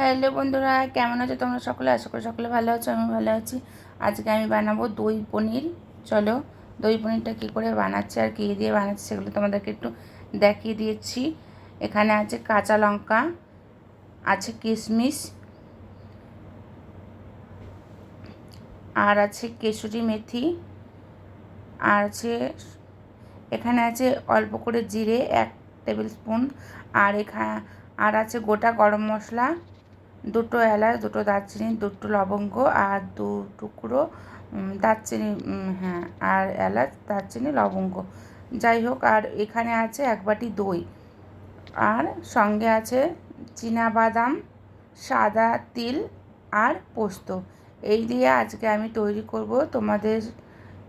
Hello বন্ধুরা, কেমন আছো তোমরা সকলে? আশা করি সকলে ভালো আছো, আমি ভালো আছি। আজকে আমি বানাবো দই পনির। চলো, দই পনিরটা কী করে বানাচ্ছি আর কী দিয়ে বানাচ্ছি সেগুলো তোমাদেরকে একটু দেখিয়ে দিয়েছি। এখানে আছে কাঁচা লঙ্কা, আছে কিশমিশ, আর আছে কেশুরি মেথি, আর আছে, এখানে আছে অল্প করে জিরে, এক টেবিল স্পুন, আর এখানে আর আছে গোটা গরম মশলা দুটো এলাচ, দুটো দারচিনি, দুটো লবঙ্গ আর দু টুকরো দারচিনি হ্যাঁ আর এলাচ, দারচিনি, লবঙ্গ। যাই হোক, আর এখানে আছে এক বাটি দই। আর সঙ্গে আছে বাদাম সাদা তিল আর পোস্ত। এই দিয়ে আজকে আমি তৈরি করব তোমাদের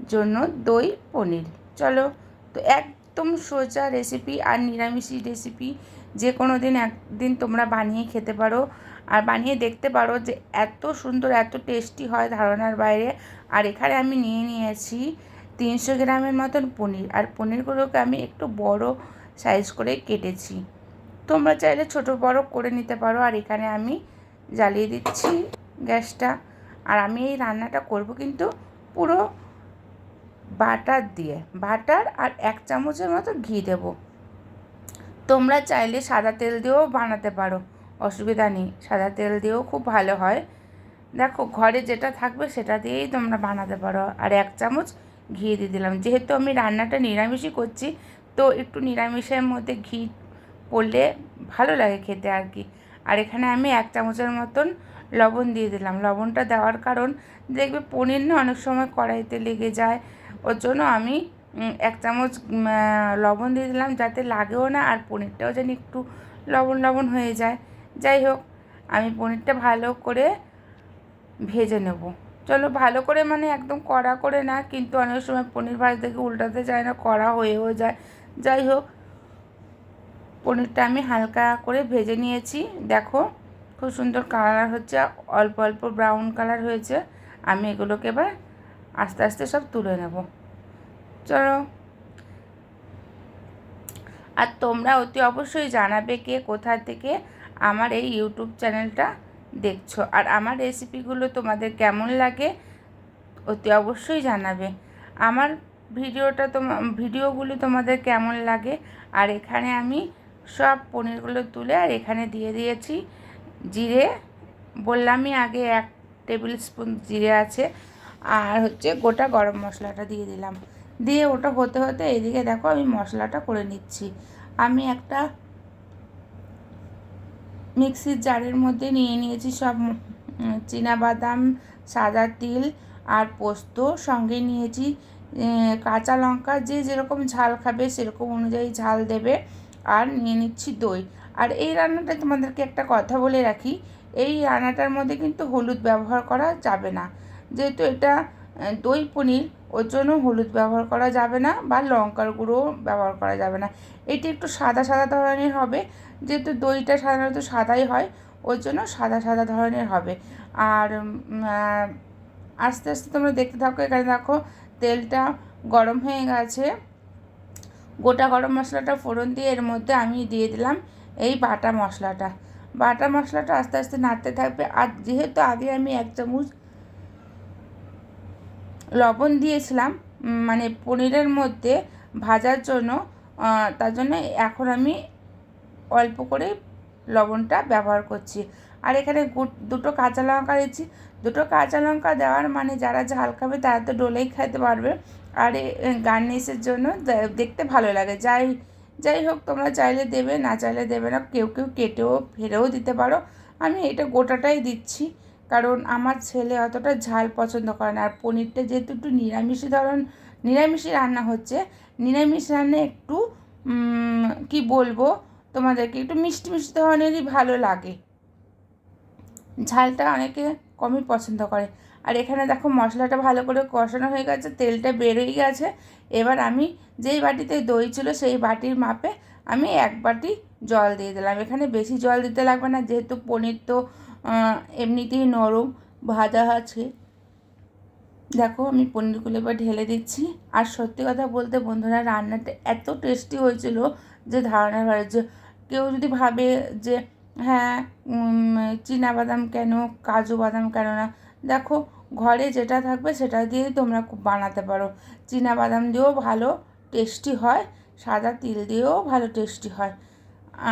জন্য দই পনির। চলো, তো একদম সোজা রেসিপি আর নিরামিষি রেসিপি যে কোনো দিন একদিন তোমরা বানিয়ে খেতে পারো। আর বানিয়ে দেখতে পারো যে এত সুন্দর, এত টেস্টি হয় ধারণার বাইরে। আর এখানে আমি নিয়ে নিয়েছি তিনশো গ্রামের মতন পনির। আর পনিরগুলোকে আমি একটু বড় সাইজ করে কেটেছি। তোমরা চাইলে ছোট বড় করে নিতে পারো। আর এখানে আমি জ্বালিয়ে দিচ্ছি গ্যাসটা। আর আমি এই রান্নাটা করব কিন্তু পুরো বাটার দিয়ে, বাটার আর এক চামচের মতো ঘি দেব। তোমরা চাইলে সাদা তেল দিয়েও বানাতে পারো, অসুবিধা নেই। সাদা তেল দিয়েও খুব ভালো হয়। দেখো, ঘরে যেটা থাকবে সেটা দিয়েই তোমরা বানাতে পারো। আর এক চামচ ঘি দিয়ে দিলাম। যেহেতু আমি রান্নাটা নিরামিষই করছি, তো একটু নিরামিষের মধ্যে ঘি পড়লে ভালো লাগে খেতে আর কি। আর এখানে আমি এক চামচের মতন লবণ দিয়ে দিলাম। লবণটা দেওয়ার কারণ, দেখবে পনির না অনেক সময় কড়াইতে লেগে যায় ওর জন্য আমি এক চামচ লবণ দিয়ে দিলাম যাতে লাগেও না আর পনিরটাও যেন একটু লবণ লবণ হয়ে যায়। যাই হোক, আমি পনিরটা ভালো করে ভেজে নেব। চলো ভালো করে মানে একদম কড়া করে না, কিন্তু অনেক সময় পনির ভাজ দেখে উল্টাতে চায় না, কড়া হয়েও যায়। যাই হোক, পনিরটা আমি হালকা করে ভেজে নিয়েছি। দেখো, খুব সুন্দর কালার হচ্ছে, অল্প অল্প ব্রাউন কালার হয়েছে। আমি এগুলোকে এবার আস্তে আস্তে সব তুলে নেব। চলো। আর তোমরা অতি অবশ্যই জানাবে কে কোথা থেকে আমার এই ইউটিউব চ্যানেলটা দেখছ। আর আমার রেসিপিগুলো তোমাদের কেমন লাগে অতি অবশ্যই জানাবে। আমার ভিডিওটা তোমার ভিডিওগুলো তোমাদের কেমন লাগে? আর এখানে আমি সব পনিরগুলো তুলে আর এখানে দিয়ে দিয়েছি জিরে। বললামই আগে এক টেবিল স্পুন জিরে আছে। আর হচ্ছে গোটা গরম মশলাটা দিয়ে দিলাম। দিয়ে ওটা হতে হতে এদিকে দেখো আমি মশলাটা করে নিচ্ছি। আমি একটা মিক্সির জারের মধ্যে নিয়ে নিয়েছি সব বাদাম সাদা তিল আর পোস্ত। সঙ্গে নিয়েছি কাঁচা লঙ্কা। যে যেরকম ঝাল খাবে সেরকম অনুযায়ী ঝাল দেবে। আর নিয়ে নিচ্ছি দই। আর এই রান্নাটা তোমাদেরকে একটা কথা বলে রাখি, এই রান্নাটার মধ্যে কিন্তু হলুদ ব্যবহার করা যাবে না। যেহেতু এটা দই পনির ওর জন্য হলুদ ব্যবহার করা যাবে না বা লঙ্কার গুঁড়ো ব্যবহার করা যাবে না। এটি একটু সাদা সাদা ধরনের হবে, যেহেতু দইটা সাধারণত সাদাই হয়, ওর জন্য সাদা সাদা ধরনের হবে। আর আস্তে আস্তে তোমরা দেখতে থাকো, এখানে দেখো তেলটা গরম হয়ে গেছে। গোটা গরম মশলাটা ফোড়ন দিয়ে এর মধ্যে আমি দিয়ে দিলাম এই বাটা মশলাটা। বাটা মশলাটা আস্তে আস্তে নাড়তে থাকবে। আর যেহেতু আগে আমি এক চামচ লবণ দিয়েছিলাম মানে পনিরের মধ্যে ভাজার জন্য তার জন্য এখন আমি অল্প করে লবণটা ব্যবহার করছি। আর এখানে দুটো কাঁচা লঙ্কা দিচ্ছি দুটো কাঁচা লঙ্কা দেওয়ার মানে যারা ঝাল খাবে তারা তো ডোলেই খেতে পারবে। আর গার্নিশের জন্য দেখতে ভালো লাগে। যাই যাই হোক, তোমরা চাইলে দেবে, না চাইলে দেবে না। কেউ কেউ কেটেও ফেলেও দিতে পারো। আমি এটা গোটাটাই দিচ্ছি। কারণ আমার ছেলে অতটা ঝাল পছন্দ করে না। আর পনিরটা যেহেতু একটু নিরামিষি ধরন নিরামিষই রান্না হচ্ছে, নিরামিষ রান্না একটু কি বলব তোমাদেরকে, একটু মিষ্টি মিষ্টি ধরনেরই ভালো লাগে। ঝালটা অনেকে কমই পছন্দ করে। আর এখানে দেখো মশলাটা ভালো করে কষানো হয়ে গেছে, তেলটা বেরোই গেছে। এবার আমি যেই বাটিতে দই ছিল সেই বাটির মাপে আমি এক বাটি জল দিয়ে দিলাম। এখানে বেশি জল দিতে লাগবে না, যেহেতু পনির তো এমনিতেই নরম, ভাজা আছে। দেখো আমি পনিরগুলো এবার ঢেলে দিচ্ছি। আর সত্যি কথা বলতে বন্ধুরা, রান্নাটা এত টেস্টি হয়েছিল যে ধারণা হয় যে, কেউ যদি ভাবে যে হ্যাঁ চীনা বাদাম কেন, কাজু বাদাম কেন না, দেখো ঘরে যেটা থাকবে সেটা দিয়েই তোমরা খুব বানাতে পারো। চীনা বাদাম দিয়েও ভালো, টেস্টি হয়। সাদা তিল দিয়েও ভালো টেস্টি হয়।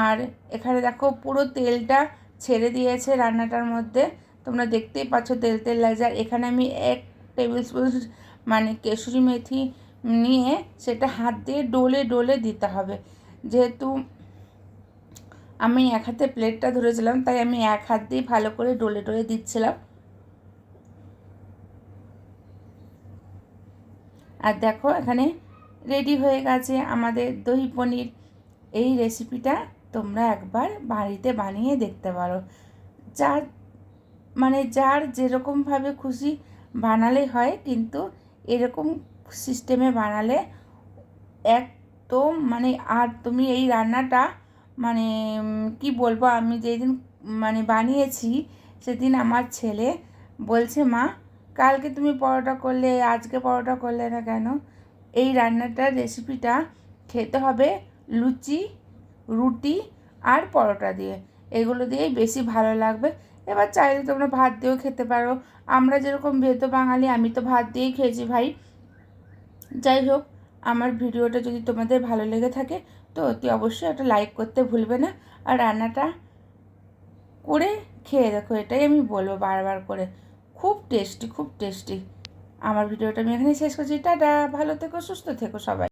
আর এখানে দেখো পুরো তেলটা ছেড়ে দিয়েছে রান্নাটার মধ্যে। তোমরা দেখতেই পাচ্ছ তেল তেল আর এখানে আমি এক টেবিল স্পুন মানে কেশরি মেথি নিয়ে সেটা হাত দিয়ে ডোলে ডোলে দিতে হবে। যেহেতু আমি এক হাতে প্লেটটা ধরেছিলাম, তাই আমি এক হাত দিয়ে ভালো করে ডোলে ডলে দিচ্ছিলাম। আর দেখো এখানে রেডি হয়ে গেছে আমাদের দই পনির। এই রেসিপিটা তোমরা একবার বাড়িতে বানিয়ে দেখতে পারো। যার মানে যার যেরকমভাবে খুশি বানালে হয়, কিন্তু এরকম সিস্টেমে বানালে একদম মানে আর তুমি এই রান্নাটা মানে কি বলব, আমি যেদিন মানে বানিয়েছি, সেদিন আমার ছেলে বলছে, মা, কালকে তুমি পরোটা করলে, আজকে পরোটা করলে না কেন? এই রান্নাটার রেসিপিটা খেতে হবে লুচি, রুটি আর পরোটা দিয়ে। এগুলো দিয়েই বেশি ভালো লাগবে। এবার চাইলে তোমরা ভাত দিয়েও খেতে পারো। আমরা যেরকম ভেতো বাঙালি, আমি তো ভাত দিয়েই খেয়েছি ভাই। যাই হোক, আমার ভিডিওটা যদি তোমাদের ভালো লেগে থাকে, তো অতি অবশ্যই একটা লাইক করতে ভুলবে না। আর রান্নাটা করে খেয়ে দেখো, এটাই আমি বলব বারবার করে। খুব টেস্টি খুব টেস্টি আমার ভিডিওটা আমি এখানেই শেষ করছি। টাটা ভালো থেকো সুস্থ থেকো সবাই।